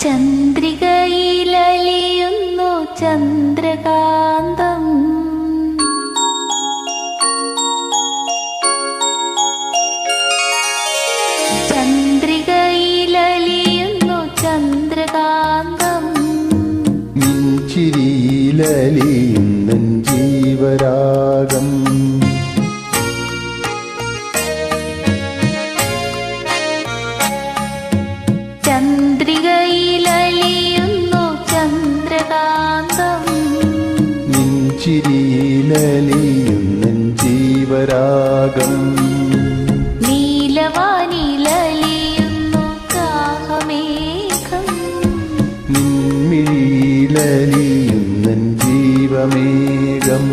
ചന്ദ്രികയിലലിയുന്നു ചന്ദ്രകാന്തം. ചന്ദ്രികയിലലിയുന്നു ചന്ദ്രകാന്തം. ചിരിയിലലിയ നിഴലിയുന്നൻ ജീവമേകം.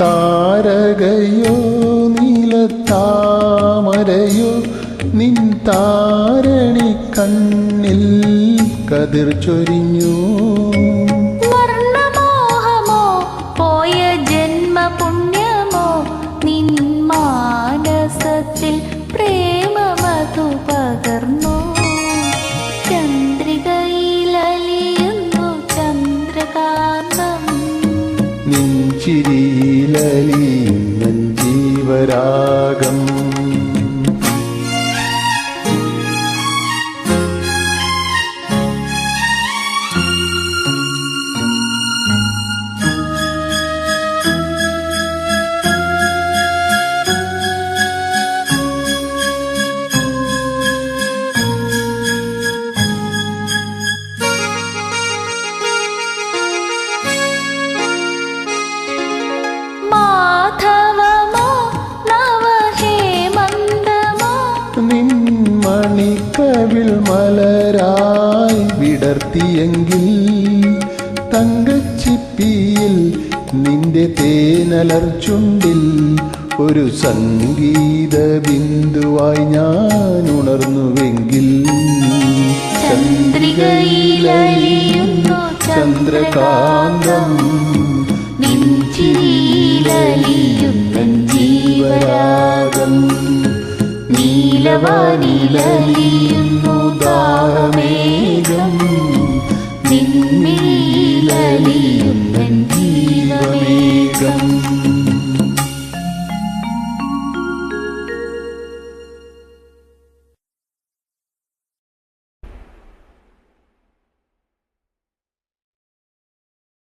താരകയോ നീലത്താമരയോ നിൻ താരണി കണ്ണിൽ കതിർ ചൊരിഞ്ഞോ. നെഞ്ചിരിയിലലിയുന്നൻ ജീവരാഗം. മാധവമോ നവഹേമന്തമോ നിൻ മണിക്കവിൽ മലരായി വിടർത്തിയെങ്കിൽ തങ്കച്ചിപ്പിയിൽ നിന്റെ തേനലർ ചുണ്ടിൽ ഒരു സംഗീത ബിന്ദുവായി ഞാൻ ഉണർന്നുവെങ്കിൽ ചന്ദ്രികയിലലിയുന്നു ചന്ദ്രകാന്തം. നെഞ്ചിരിയിലലിയുന്നൻ ജീവരാഗം. നീലവാനിലലിയുന്നു ദാ